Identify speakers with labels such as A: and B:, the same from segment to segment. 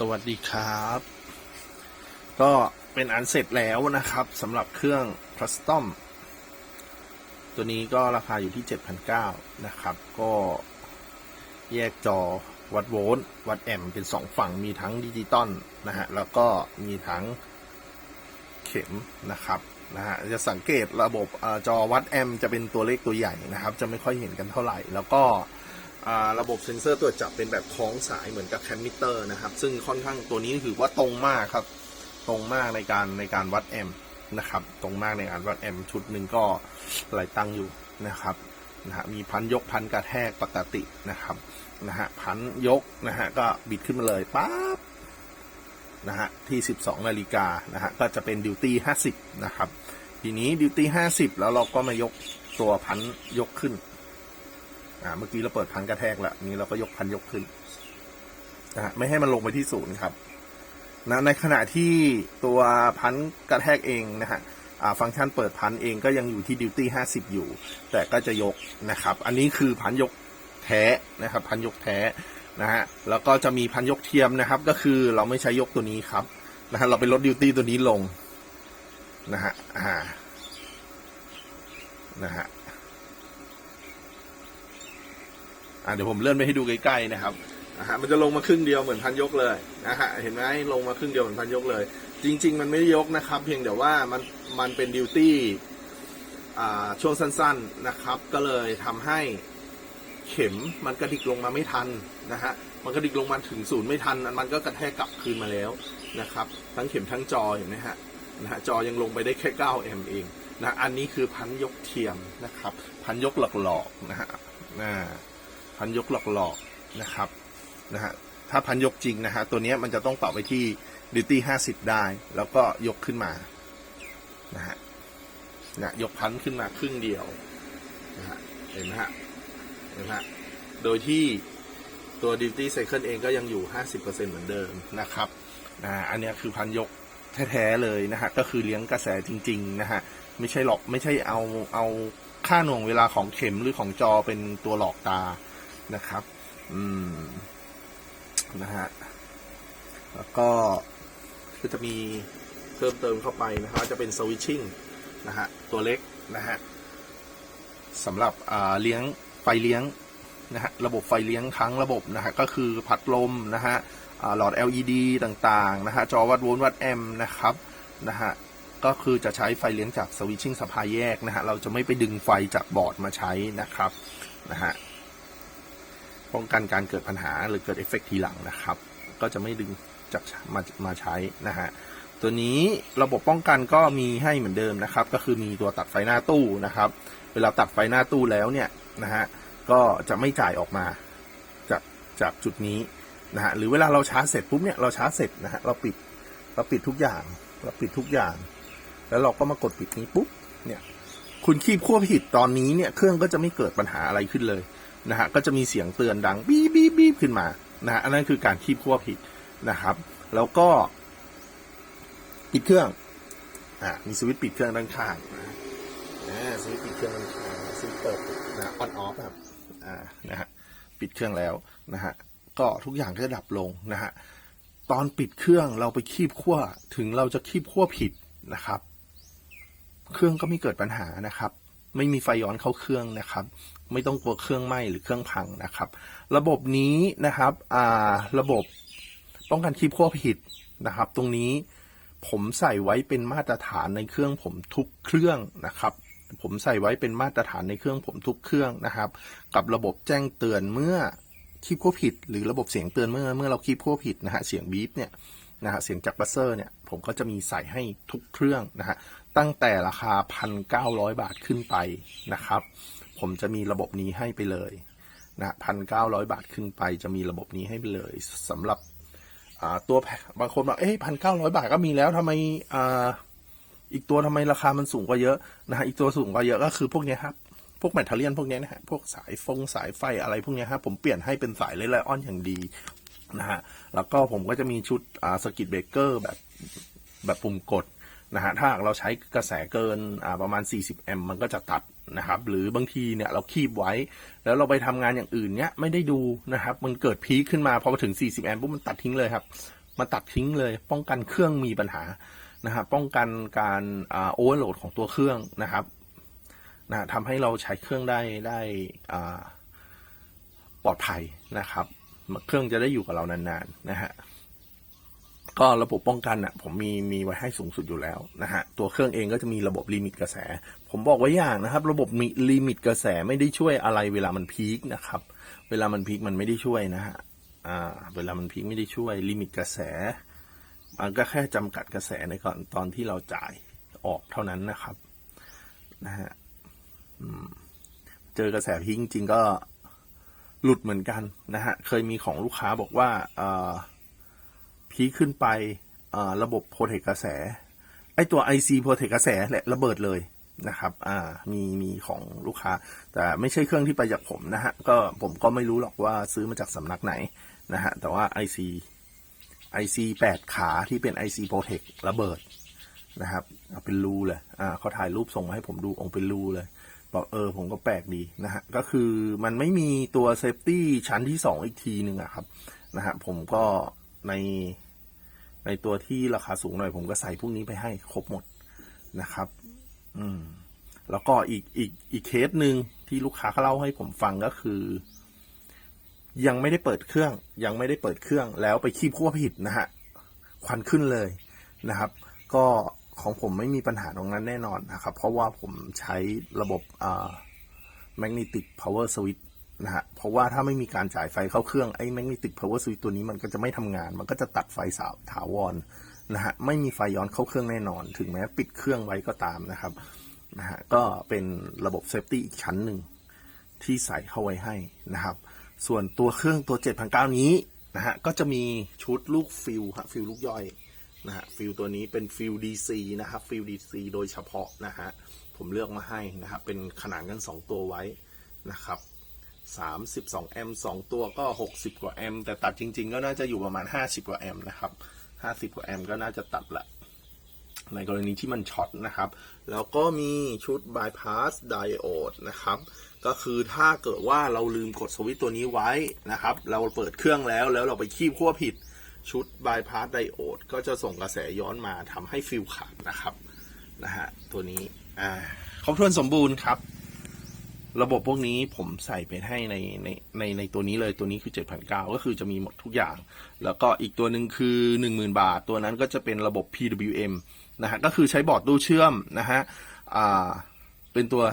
A: สวัสดีครับ ก็เป็นอันเสร็จแล้วนะครับสำหรับเครื่อง Custom ตัวนี้ก็ราคาอยู่ที่ 7,900 นะครับ ก็แยกจอวัดโวลต์วัดแอมป์เป็นสองฝั่งมีทั้งดิจิตอลนะฮะ แล้วก็มีทั้งเข็มนะครับนะฮะจะสังเกตระบบอจอวัดแอมป์จะเป็นตัวเลขตัวใหญ่นะครับ จะไม่ค่อยเห็นกันเท่าไหร่ แล้วก็ ระบบเซ็นเซอร์ตรวจจับเป็นแบบคล้องสายเหมือนกับแคมมิเตอร์นะครับ ซึ่งค่อนข้างตัวนี้ถือว่าตรงมากครับ ตรงมากในการในการวัดแอมป์นะครับ ตรงมากในการวัดแอมป์ชุดหนึ่งก็หลายตังอยู่นะครับนะฮะมีพันยกพันกระแทกปกตินะครับนะฮะพันยกนะฮะก็บิดขึ้นมาเลยปั๊บนะฮะที่ 12นาฬิกานะฮะก็จะเป็นดิวตี้50นะครับทีนี้ดิวตี้50แล้วเราก็มายกตัวพันยกขึ้น อ่าเมื่อกี้เราเปิดพันกระแทกแล้วนี้เราก็ยกพันยกขึ้นนะฮะไม่ให้มันลงไปที่ศูนย์ครับนะในขณะที่ตัวพันกระแทกเองนะฮะฟังก์ชันเปิดพันเองก็ยังอยู่ที่ดิวตี้ห้าสิบอยู่ แต่ก็จะยกนะครับ อันนี้คือพันยกแท้นะครับ พันยกแท้นะฮะแล้วก็จะมีพันยกเทียมนะครับ ก็คือเราไม่ใช้ยกตัวนี้ครับนะฮะเราไปลดดิวตี้ตัวนี้ลงนะฮะอ่านะฮะ อ่าเดี๋ยวผมเลื่อนไปให้ดูใกล้ๆนะครับนะฮะมันจะลงมาครึ่งเดียวเหมือนพันยกเลยนะฮะเห็นไหมลงมาครึ่งเดียวเหมือนพันยกเลย จริง ๆ มันไม่ได้ยกนะครับ เพียงแต่ว่ามันมันเป็นดิวตี้อ่าช่วงสั้นๆนะครับ ก็เลยทำให้เข็มมันกระดิกลงมาไม่ทันนะฮะมันกระดิกลงมาถึงศูนย์ไม่ทันมันก็กระแทกกลับคืนมาแล้วนะครับ ทั้งเข็มทั้งจอเห็นไหมฮะนะฮะจอยังลงไปได้แค่9แอมเองนะอันนี้คือพันยกเทียมนะครับ พันยกหลอกๆนะฮะอ่า พันยกหลอกๆนะครับนะฮะถ้าพันยกจริงนะฮะตัวเนี้ยมันจะต้องปรับไปที่ดิวตี้ห้าสิบได้ แล้วก็ยกขึ้นมานะฮะนะยกพันขึ้นมาครึ่งเดียวนะฮะเห็นไหมฮะเห็นไหมฮะโดยที่ตัว Duty Cycle เองก็ยังอยู่ 50%เหมือนเดิมนะครับนะอันเนี้ยคือพันยกแท้ๆเลยนะฮะก็คือเลี้ยงกระแสจริงๆนะฮะไม่ใช่หลอกไม่ใช่เอาเอาค่าหน่วงเวลาของเข็มหรือของจอเป็นตัวหลอกตา นะครับ อืมนะฮะแล้วก็ก็จะมีเพิ่มเติมเข้าไปนะครับจะเป็นสวิตชิ่งนะฮะตัวเล็กนะฮะสำหรับเลี้ยงไฟเลี้ยงนะฮะระบบไฟเลี้ยงทั้งระบบนะฮะก็คือพัดลมนะฮะหลอด LED ต่างๆนะฮะจอวัดโวลต์วัดแอมป์นะครับนะฮะก็คือจะใช้ไฟเลี้ยงจากสวิตชิ่งสปายแยกนะฮะเราจะไม่ไปดึงไฟจากบอร์ดมาใช้นะครับนะฮะ ป้องกันการเกิดปัญหาหรือเกิดเอฟเฟกต์ทีหลังนะครับ ก็จะไม่ดึงจากมามาใช้นะฮะตัวนี้ระบบป้องกันก็มีให้เหมือนเดิมนะครับ ก็คือมีตัวตัดไฟหน้าตู้นะครับ เวลาตัดไฟหน้าตู้แล้วเนี่ยนะฮะก็จะไม่จ่ายออกมาจากจากจุดนี้นะฮะหรือเวลาเราชาร์จเสร็จปุ๊บเนี่ยเราชาร์จเสร็จนะฮะเราปิดเราปิดทุกอย่างเราปิดทุกอย่าง แล้วเราก็มากดปิดนี้ปุ๊บเนี่ยคุณคีบขั้วผิดตอนนี้เนี่ยเครื่องก็จะไม่เกิดปัญหาอะไรขึ้นเลย นะฮะก็จะมีเสียงเตือนดังบีบีบีขึ้นมานะฮะอันนั้นคือการคีบขั้วผิดนะครับ แล้วก็ ปิดเครื่องอ่ามีสวิตช์ปิดเครื่องด้านข้างนะอ่าสวิตช์ปิดเครื่องด้านข้างสวิตช์เปิดนะออนออฟครับอ่านะฮะปิดเครื่องแล้วนะฮะก็ทุกอย่างก็จะดับลงนะฮะตอนปิดเครื่องเราไปคีบขั้วถึงเราจะคีบขั้วผิดนะครับ เครื่องก็ไม่เกิดปัญหานะครับ ไม่มีไฟย้อนเข้าเครื่องนะครับ ไม่ต้องกลัวเครื่องไหม้หรือเครื่องพังนะครับ ระบบนี้นะครับอ่าระบบป้องกันคีบขั้วผิดนะครับ ตรงนี้ผมใส่ไว้เป็นมาตรฐานในเครื่องผมทุกเครื่องนะครับ ผมใส่ไว้เป็นมาตรฐานในเครื่องผมทุกเครื่องนะครับ กับระบบแจ้งเตือนเมื่อคีบขั้วผิด หรือระบบเสียงเตือนเมื่อเมื่อเราคีบขั้วผิดนะฮะเสียงบีบเนี่ย นะฮะเสียงจากบัสเซอร์เนี่ยผมก็จะมีใส่ให้ทุกเครื่องนะฮะตั้งแต่ราคา 1,900 บาทขึ้นไปนะครับ ผมจะมีระบบนี้ให้ไปเลยนะพันเก้าร้อยบาทขึ้นไปจะมีระบบนี้ให้ไปเลยสำหรับอ่าตัวแพบางคนบอกเอ้พันเก้าร้อยบาทก็มีแล้วทำไมอ่าอีกตัวทำไมราคามันสูงกว่าเยอะนะฮะอีกตัวสูงกว่าเยอะก็คือพวกนี้ครับพวกแมทเทอเรียนพวกนี้นะฮะพวกสายฟงสายไฟอะไรพวกนี้ครับผมเปลี่ยนให้เป็นสายเลไลออนอย่างดี นะฮะแล้วก็ผมก็จะมีชุดอ่าสกิตเบเกอร์แบบแบบปุ่มกดนะฮะถ้าหากเราใช้กระแสเกินอ่าประมาณ 40แอมป์มันก็จะตัดนะครับ หรือบางทีเนี่ยเราคีบไว้ แล้วเราไปทำงานอย่างอื่นเนี้ยไม่ได้ดูนะครับ มันเกิดพีคขึ้นมาพอมาถึง 40แอมป์ปุ๊บมันตัดทิ้งเลยครับมาตัดทิ้งเลย ป้องกันเครื่องมีปัญหานะครับป้องกันการโอเวอร์โหลดของตัวเครื่องนะครับนะทำให้เราใช้เครื่องได้ได้อ่าปลอดภัยนะครับ เครื่องจะได้อยู่กับเรานานๆนะฮะก็ระบบป้องกันอะ ผมมีมีไว้ให้สูงสุดอยู่แล้วนะฮะตัวเครื่องเองก็จะมีระบบลิมิตกระแส ผมบอกไว้อย่างนะครับ ระบบมีลิมิตกระแสไม่ได้ช่วยอะไรเวลามันพีคนะครับ เวลามันพีคมันไม่ได้ช่วยนะฮะอ่าเวลามันพีคไม่ได้ช่วยลิมิตกระแส มันก็แค่จำกัดกระแสในก่อนตอนที่เราจ่ายออกเท่านั้นนะครับนะฮะเจอกระแสพีคจริงก็ หลุดเหมือนกันนะฮะ เคยมีของลูกค้าบอกว่าพีขึ้นไประบบโปรเทคกระแส ไอตัว IC โปรเทคกระแสแหละระเบิดเลยนะครับ อ่า มีมีของลูกค้า แต่ไม่ใช่เครื่องที่ไปจากผมนะฮะ ก็ผมก็ไม่รู้หรอกว่าซื้อมาจากสำนักไหนนะฮะ แต่ว่า IC IC 8 ขาที่เป็น IC p r o t e c ระเบิดนะครับ เอาเป็นรูเลย อ่าเขาถ่ายรูปส่งมาให้ผมดูองเป็นรูเลย บอกเออผมก็แปลกดีนะฮะก็คือมันไม่มีตัวเซฟตี้ชั้นที่สองอีกทีหนึ่งอะครับนะฮะผมก็ในในตัวที่ราคาสูงหน่อย ผมก็ใส่พวกนี้ไปให้ครบหมดนะครับ อืม แล้วก็อีกอีกอีกเคสหนึ่งที่ลูกค้าเขาเล่าให้ผมฟังก็คือ ยังไม่ได้เปิดเครื่อง ยังไม่ได้เปิดเครื่อง แล้วไปคีบขั้วผิดนะฮะควันขึ้นเลยนะครับ ก็ ของผมไม่มีปัญหาตรงนั้นแน่นอนนะครับ เพราะว่าผมใช้ระบบอ่า magnetic power switch นะฮะเพราะว่าถ้าไม่มีการจ่ายไฟเข้าเครื่องไอ้ magnetic power switch ตัวนี้มันก็จะไม่ทำงาน มันก็จะตัดไฟสาวถาวรนะฮะไม่มีไฟย้อนเข้าเครื่องแน่นอน ถึงแม้ปิดเครื่องไว้ก็ตามนะครับนะฮะก็เป็นระบบเซฟตี้อีกชั้นหนึ่งที่ใส่เข้าไว้ให้นะครับ ส่วนตัวเครื่องตัว 7,900 นี้นะฮะก็จะมีชุดลูกฟิลฮะฟิลลูกย่อย นะฮะฟิลตัวนี้เป็นฟิล DC นะครับฟิล DC โดยเฉพาะนะฮะผมเลือกมาให้นะครับเป็นขนานกัน 2 ตัวไว้นะครับ32 แอมป์2ตัวก็ 60 กว่าแอมป์แต่ตัดจริง ๆ ก็น่าจะอยู่ประมาณ 50 กว่าแอมป์นะครับ 50 กว่าแอมป์ก็น่าจะตัดละ ในกรณีที่มันช็อตนะครับ แล้วก็มีชุด bypass diode นะครับ ก็คือถ้าเกิดว่าเราลืมกดสวิตช์ตัวนี้ไว้นะครับ เราเปิดเครื่องแล้วแล้วเราไปคีบขั้วผิด ชุด bypass diode ก็จะส่งกระแสย้อนมาทำให้ฟิลขาดนะครับนะฮะตัวนี้อ่าครบถ้วนสมบูรณ์ครับ ระบบพวกนี้ผมใส่ไปให้ในในในในตัวนี้เลยตัวนี้คือ 7,900 ก็คือจะมีหมดทุกอย่าง แล้วก็อีกตัวหนึ่งคือ 10,000 บาท ตัวนั้นก็จะเป็นระบบ PWM นะฮะก็คือใช้บอร์ดตู้เชื่อมนะฮะอ่าเป็นตัว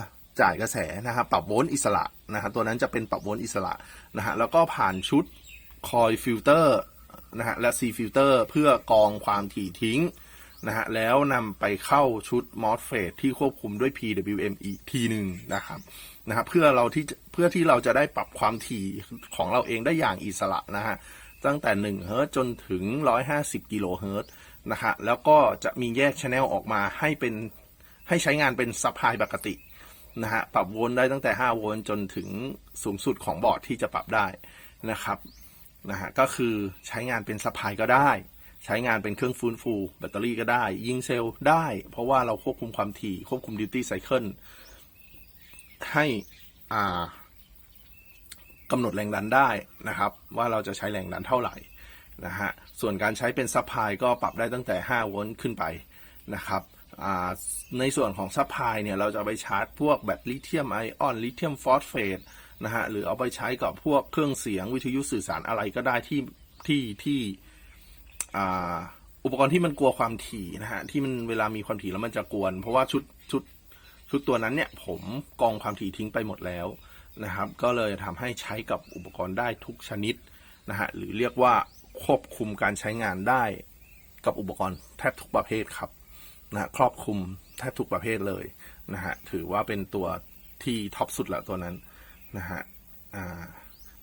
A: จ่ายกระแสนะครับปรับโวลต์อิสระนะฮะตัวนั้นจะเป็นปรับโวลต์อิสระนะฮะแล้วก็ผ่านชุดคอยฟิลเตอร์ นะฮะและ C ฟิลเตอร์เพื่อกองความถี่ทิ้งนะฮะแล้วนำไปเข้าชุด MOSFET ที่ควบคุมด้วย PWM อีกทีหนึ่งนะครับนะครับเพื่อเราที่เพื่อที่เราจะได้ปรับความถี่ของเราเองได้อย่างอิสระนะฮะตั้งแต่1เฮิร์ตจนถึง 150กิโลเฮิรตซ์นะฮะแล้วก็จะมีแยกชแนลออกมาให้เป็นให้ใช้งานเป็นซัพพลายปกตินะฮะปรับโวลต์ได้ตั้งแต่ 5 โวลต์จนถึงสูงสุดของบอร์ดที่จะปรับได้นะครับ นะฮะก็คือใช้งานเป็นซัพพลายก็ได้ ใช้งานเป็นเครื่องฟื้นฟู แบตเตอรี่ก็ได้ ยิงเซลล์ได้ เพราะว่าเราควบคุมความถี่ควบคุมดิวตี้ไซเคิลให้อ่ากำหนดแรงดันได้นะครับ ว่าเราจะใช้แรงดันเท่าไหร่นะฮะส่วนการใช้เป็นซัพพลายก็ปรับได้ตั้งแต่ 5 โวลต์ขึ้นไปนะครับในส่วนของซัพพลายเนี่ยเราจะไปชาร์จพวกแบตลิเธียมไอออนลิเธียมฟอสเฟต นะฮะหรือเอาไปใช้กับพวกเครื่องเสียงวิทยุสื่อสารอะไรก็ได้ที่ที่ที่อ่าอุปกรณ์ที่มันกลัวความถี่นะฮะที่มันเวลามีความถี่แล้วมันจะกวน เพราะว่าชุดชุดชุดตัวนั้นเนี่ยผมกองความถี่ทิ้งไปหมดแล้วนะครับ ก็เลยทำให้ใช้กับอุปกรณ์ได้ทุกชนิดนะฮะหรือเรียกว่าควบคุมการใช้งานได้กับอุปกรณ์แทบทุกประเภทครับนะครอบคลุมแทบทุกประเภทเลยนะฮะถือว่าเป็นตัวที่ท็อปสุดล้วตัวนั้น นะฮะอ่า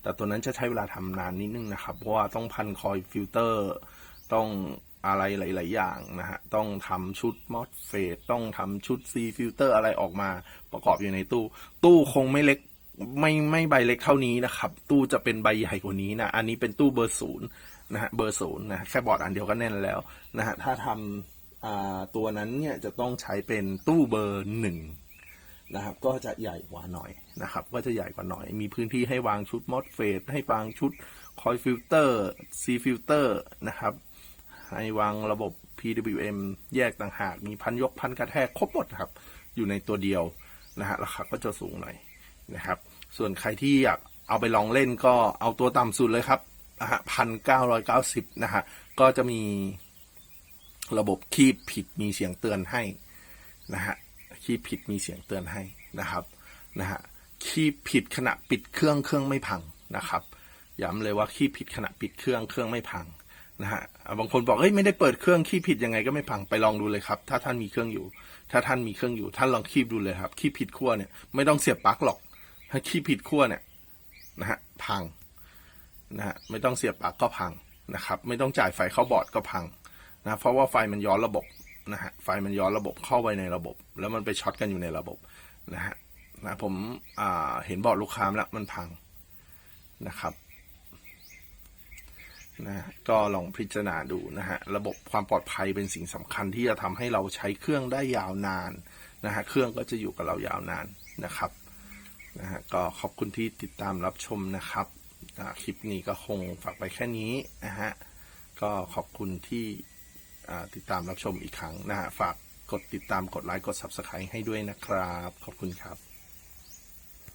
A: แต่ตัวนั้นจะใช้เวลาทำนานนิดนึงนะครับ เพราะว่าต้องพันคอยฟิลเตอร์ ต้องอะไรหลาย ๆ อย่างนะฮะ ต้องทำชุดมอสเฟตต้องทำชุดซีฟิลเตอร์อะไรออกมาประกอบอยู่ในตู้ ตู้คงไม่เล็กไม่ไม่ใบเล็กเท่านี้นะครับ ตู้จะเป็นใบใหญ่กว่านี้นะ อันนี้เป็นตู้เบอร์ศูนย์นะฮะ เบอร์ศูนย์นะ แค่บอร์ดอันเดียวก็แน่นแล้วนะฮะ ถ้าทำตัวนั้นเนี่ยจะต้องใช้เป็นตู้เบอร์หนึ่ง นะครับ ก็จะใหญ่กว่าหน่อยนะครับ ก็จะใหญ่กว่าหน่อย มีพื้นที่ให้วางชุดมอสเฟตให้วางชุดคอยฟิลเตอร์ซีฟิลเตอร์นะครับ ให้วางระบบ PWM แยกต่างหาก มีพันยกพันกระแทกครบหมดครับ อยู่ในตัวเดียวนะฮะ ราคาก็จะสูงหน่อยนะครับ ส่วนใครที่อยากเอาไปลองเล่นก็เอาตัวต่ำสุดเลยครับนะฮะพันเก้าร้อยเก้าสิบนะฮะ ก็จะมีระบบคีบผิดมีเสียงเตือนให้นะฮะ คีบผิดมีเสียงเตือนให้นะครับนะฮะคีบผิดขณะปิดเครื่องเครื่องไม่พังนะครับย้ำเลยว่าคีบผิดขณะปิดเครื่องเครื่องไม่พังนะฮะบางคนบอกเฮ้ยไม่ได้เปิดเครื่องคีบผิดยังไงก็ไม่พังไปลองดูเลยครับ ถ้าท่านมีเครื่องอยู่ ถ้าท่านมีเครื่องอยู่ ท่านลองคีบดูเลยครับคีบผิดขั้วเนี่ยไม่ต้องเสียบปลั๊กหรอก ถ้าคีบผิดขั้วเนี่ยนะฮะพังนะฮะไม่ต้องเสียบปลั๊กก็พังนะครับ ไม่ต้องจ่ายไฟเข้าบอร์ดก็พังนะเพราะว่าไฟมันย้อนระบบ นะฮะไฟมันย้อนระบบเข้าไปในระบบ แล้วมันไปช็อตกันอยู่ในระบบนะฮะนะผมเห็นบอร์ดลูกค้าแล้วมันพังนะครับนะก็ลองพิจารณาดูนะฮะระบบความปลอดภัยเป็นสิ่งสำคัญที่จะทำให้เราใช้เครื่องได้ยาวนานนะฮะเครื่องก็จะอยู่กับเรายาวนานนะครับนะฮะก็ขอบคุณที่ติดตามรับชมนะครับคลิปนี้ก็คงฝากไปแค่นี้นะฮะก็ขอบคุณที่ ติดตามรับชมอีกครั้งนะฮะฝากกดติดตามกดไลค์กด Subscribe ให้ด้วยนะครับ ขอบคุณครับ